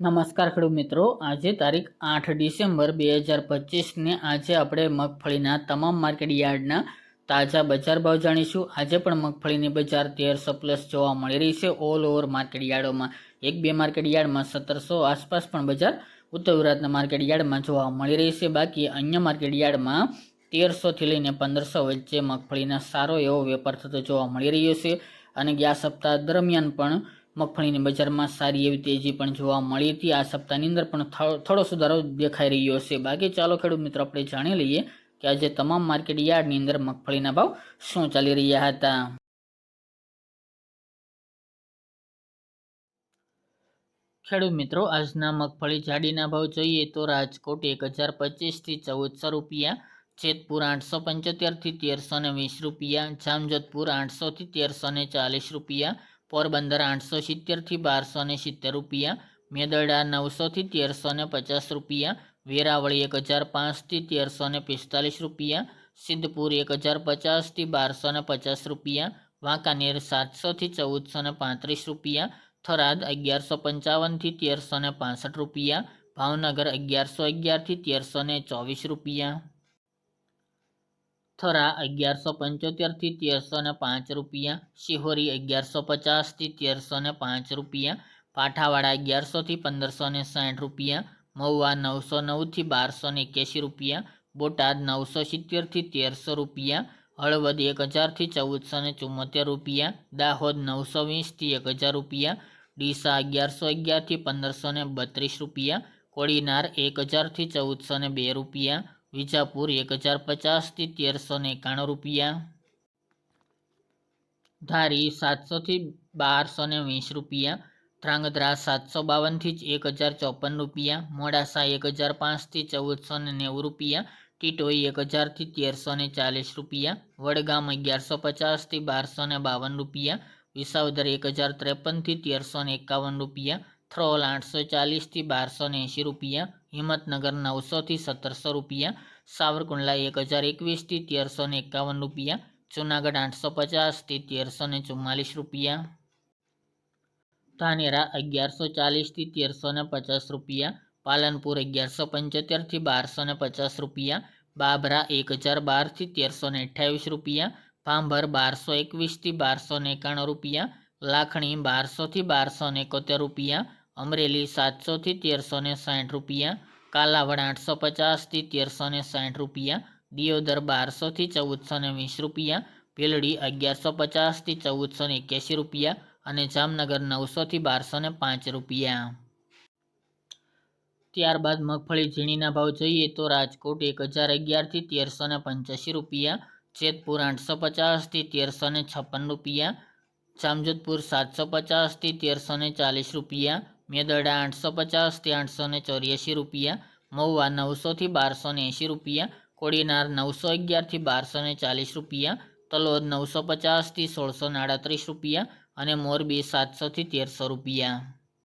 નમસ્કાર ખેડૂત મિત્રો. આજે તારીખ આઠ ડિસેમ્બર બે હજાર પચીસને આજે આપણે મગફળીના તમામ માર્કેટ યાર્ડના તાજા બજાર ભાવ જાણીશું. આજે પણ મગફળીની બજાર તેરસો પ્લસ જોવા મળી રહી છે. ઓલ ઓવર માર્કેટ યાર્ડોમાં એક બે માર્કેટ યાર્ડમાં સત્તરસો, આસપાસ પણ બજાર ઉત્તર ગુજરાતના માર્કેટ યાર્ડમાં જોવા મળી રહી છે. બાકી અન્ય માર્કેટ યાર્ડમાં તેરસોથી લઈને પંદરસો વચ્ચે મગફળીના સારો એવો વેપાર થતો જોવા મળી રહ્યો છે. અને ગયા સપ્તાહ દરમિયાન પણ મગફળીની બજારમાં સારી એવી તેજી પણ જોવા મળી હતી. આ સપ્તાહની અંદર પણ થોડો સુધારો દેખાઈ રહ્યો છે બાકી ચાલો ખેડૂત મિત્રો, આપણે જાણી લઈએ કે આજે તમામ માર્કેટ યાર્ડની અંદર મગફળીના ભાવ શું ચાલી રહ્યા હતા. ખેડૂત મિત્રો, આજના મગફળી જાડીના ભાવ જોઈએ તો રાજકોટ એક હજાર પચીસથી ચૌદસો રૂપિયા, જેતપુર આઠસો પંચોતેરથી તેરસો ને વીસ રૂપિયા, જામજોધપુર આઠસોથી તેરસો ને ચાલીસ રૂપિયા પોરબંદર આઠસો સિત્તેરથી બારસો ને સિત્તેર રૂપિયા, મેદરડા નવસોથી તેરસો ને પચાસ રૂપિયા, વેરાવળી એક હજાર પાંચથી તેરસો ને પિસ્તાલીસ રૂપિયા, સિદ્ધપુર એક હજાર પચાસથી બારસો ને પચાસ રૂપિયા, વાંકાનેર સાતસોથી ચૌદસો ને પાંત્રીસ રૂપિયા, થરાદ અગિયારસો પંચાવનથી તેરસો ને પાસઠ રૂપિયા, ભાવનગર અગિયારસો અગિયારથી તેરસો ને ચોવીસ રૂપિયા. થરા અગિયારસો પંચોતેરથી તેરસો ને પાંચ રૂપિયા, શિહોરી અગિયારસો પચાસથી તેરસો ને પાંચ રૂપિયા, પાઠાવાડા અગિયારસોથી પંદરસો ને સાઠ રૂપિયા, મહુવા નવસો નવથી બારસો ને એક્યાસી રૂપિયા, બોટાદ નવસો સિત્તેરથી તેરસો રૂપિયા, હળવદ એક હજારથી ચૌદસો ને ચુમ્મોતેર રૂપિયા, દાહોદ નવસો વીસથી એક હજાર રૂપિયા, ડીસા અગિયારસો અગિયારથી પંદરસો ને બત્રીસ રૂપિયા કોળીનાર એક હજારથી ચૌદસો ને બે રૂપિયા વિજાપુર એક હજાર પચાસથી તેરસો ને એકાણું રૂપિયા. ધારી સાતસોથી બારસો ને વીસ રૂપિયા. ધ્રાંગધ્રા સાતસો બાવનથી જ એક હજાર ચોપન રૂપિયા. મોડાસા એક હજાર પાંચથી ચૌદસો ને નેવું રૂપિયા. ટીટોઈ એક હજારથી તેરસો ને ચાલીસ રૂપિયા. વડગામ અગિયારસો પચાસથી બારસો ને બાવન રૂપિયા. વિસાવદર એક હજાર ત્રેપનથી તેરસો ને એકાવન રૂપિયા. થ્રોલ આઠસો ચાલીસથી બારસો ને એંશી રૂપિયા. હિંમતનગર નવસોથી સત્તરસો રૂપિયા સાવરકુંડલા એક હજાર એકવીસથી તેરસો ને એકાવન રૂપિયા, જૂનાગઢ આઠસો પચાસથી તેરસો ને ચુમ્માલીસ રૂપિયા. ધાનેરા અગિયારસો ચાલીસથી તેરસો ને પચાસ રૂપિયા, પાલનપુર અગિયારસો પંચોતેરથી બારસો ને પચાસ રૂપિયા, બાબરા એક હજાર બારથી તેરસો ને અઠ્યાવીસ રૂપિયા, ભાંભર બારસો એકવીસથી બારસો ને એકાણું રૂપિયા, લાખણી બારસોથી બારસો ને એકોતેર રૂપિયા અમરેલી સાતસોથી તેરસો ને સાઠ રૂપિયા, કાલાવડ આઠસો પચાસથી તેરસો ને સાઠ રૂપિયા, દિયોદર બારસોથી ચૌદસો ને વીસ રૂપિયા, ભીલડી અગિયારસો પચાસથી ચૌદસો ને એક્યાસી રૂપિયા અને જામનગર નવસોથી બારસો ને પાંચ રૂપિયા. ત્યારબાદ મગફળી ઝીણીના ભાવ જોઈએ તો રાજકોટ એક હજાર અગિયારથી તેરસો ને પંચ્યાસી રૂપિયા, જેતપુર આઠસો પચાસથી તેરસો ને છપ્પન રૂપિયા, જામજોધપુર સાતસો પચાસથી તેરસો ને ચાલીસ રૂપિયા મેદરડા આઠસો પચાસથી આઠસો ને ચોર્યાસી રૂપિયા, મહુવા નવસોથી બારસો ને એંશી રૂપિયા, કોડીનાર નવસો અગિયારથી બારસો ને ચાલીસ રૂપિયા, તલોદ નવસો પચાસથી સોળસો ને રૂપિયા અને મોરબી સાતસોથી તેરસો રૂપિયા.